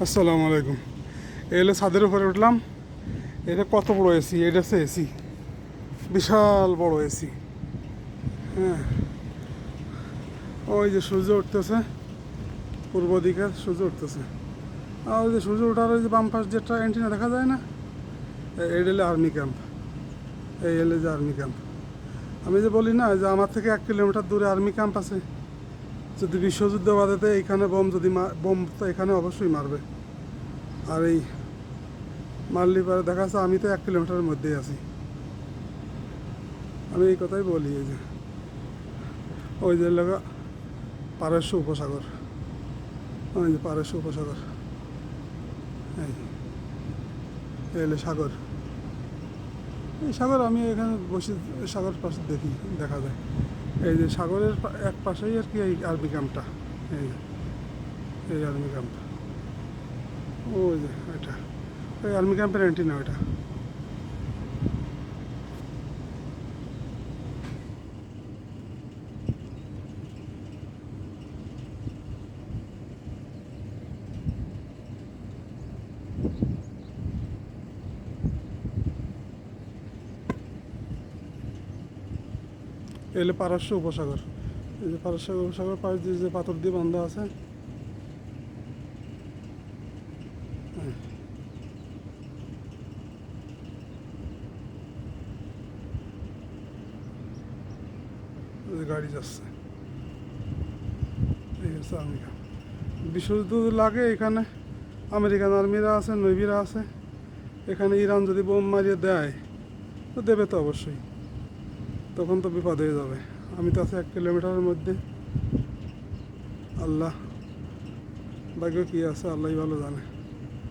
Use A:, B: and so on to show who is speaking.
A: আসসালামু আলাইকুম। এই হলো ছাদের উপরে উঠলাম। এটা কত বড় এসি? এটা হচ্ছে এসি। বিশাল বড় এসি। হ্যাঁ। ওই যে সূর্য উঠতেছে। পূর্ব দিকে সূর্য উঠতেছে। আর ওই যে সূর্য ওঠার ওই যে বাম পাশ যেটা অ্যান্টিনা দেখা যায় না? এ- এই হলো আর্মি ক্যাম্প এই হলো যে আর্মি ক্যাম্প আমি যে বলি না যে আমার থেকে এক কিলোমিটার দূরে আর্মি ক্যাম্প আছে। যদি বিশ্বযুদ্ধ বাধাতে এখানে বোম যদি বোম তো এখানে অবশ্যই মারবে। আর এই মারলি পরে দেখা যাচ্ছে আমি তো এক কিলোমিটারের মধ্যেই আছি। আমি এই কথাই বলি, এই যে ওই যে লাগা পারস্য উপসাগর। ওই যে পারস্য উপসাগর। এই হলো সাগর। এই সাগর আমি এখানে বসে সাগর পাশে দেখি, দেখা যায়। এই যে সাগরের পা- এক পাশেই আর কি এই আর্মি ক্যাম্পটা এই এই আর্মি ক্যাম্প ওই যে এটা ওই আর্মি ক্যাম্পের অ্যান্টিনা ওইটা এলে পারস্য উপসাগর। এই যে পারস্য উপসাগর পাশ দিয়ে যে পাথর দিয়ে বান্ধা আছে। হ্যাঁ। গাড়ি যাচ্ছে। এই হচ্ছে আমেরিকা। বিশ্বযুদ্ধ যদি লাগে, এখানে আমেরিকান আর্মিরা আছে নৈবিরা আছে। এখানে ইরান যদি বোম মারিয়ে দেয়, তো দেবে তো অবশ্যই। তখন তো বিপদ হয়ে যাবে। আমি তো আছি এক কিলোমিটারের মধ্যে। আল্লাহ, ভাগ্য কী আছে আল্লাহ ভালো জানে।